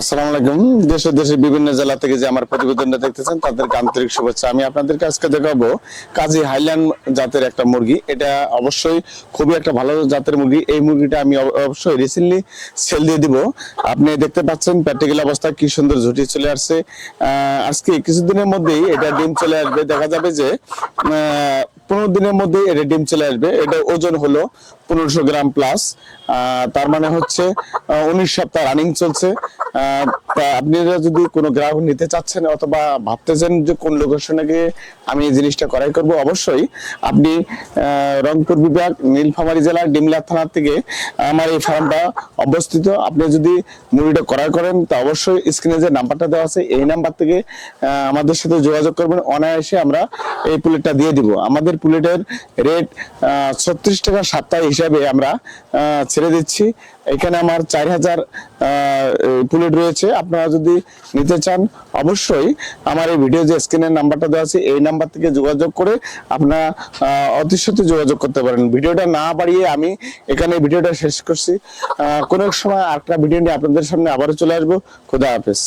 আসসালামু আলাইকুম। দেশে দেশে বিভিন্ন জেলা থেকে যে আমার প্রতিবেদনটা দেখতেছেন, তাদেরকে আন্তরিক শুভেচ্ছা। আমি আপনাদেরকে আজকে দেখাবো কাজী হাইল্যান্ড জাতের একটা মুরগি। এটা অবশ্যই খুবই একটা ভালো জাতের মুরগি। এই মুরগিটা আমি অব- অবশ্যই রিসেন্টলি সেল দিয়ে দিব। আপনি দেখতে পাচ্ছেন প্র্যাকটিক্যাল অবস্থা, কি সুন্দর ঝুটি চলে আসছে। আজকে কিছুদিনের মধ্যেই এটা ডিম চলে আসবে। দেখা যাবে যে পনেরো দিনের মধ্যেই এটা ডিম চলে আসবে। এটা ওজন হলো পনেরোশো গ্রাম প্লাস তার মানে হচ্ছে উনিশ সপ্তাহ রানিং চলছে। আপনারা যদি কোনো গ্রাহক নিতে চাচ্ছেন অথবা ভাবতেছেন যে কোন লোকেশনে গিয়ে আমি এই জিনিসটা করাই করব, অবশ্যই আপনি রংপুর বিভাগ, নীলফামারী জেলার ডিমলা থানা থেকে আমার এই ফার্মটা অবস্থিত। আপনি যদি মুড়িটা ক্রয় করেন, তা অবশ্যই স্ক্রিনে যে নাম্বারটা দেওয়া আছে, এই নাম্বার থেকে আমাদের সাথে যোগাযোগ করবেন। অনায়াসে আমরা এই প্লেটটা দিয়ে দিব। আমাদের প্লেটের রেট ছত্রিশ টাকা সপ্তাহ হিসাবে আমরা ছেড়ে দিচ্ছি। এখানে আমার চার হাজার প্লেট রয়েছে। আপনারা যদি নিতে চান অবশ্যই আমার এই ভিডিও যে স্ক্রিনের নাম্বারটা দেওয়া আছে এই নাম্বার থেকে যোগাযোগ করে আপনারা আহ, অতি সত্ত্বে যোগাযোগ করতে পারেন। ভিডিওটা না বাড়িয়ে আমি এখানে ভিডিওটা শেষ করছি। কোনো এক সময় আরেকটা ভিডিও নিয়ে আপনাদের সামনে আবারও চলে আসব। খুদা হাফেজ।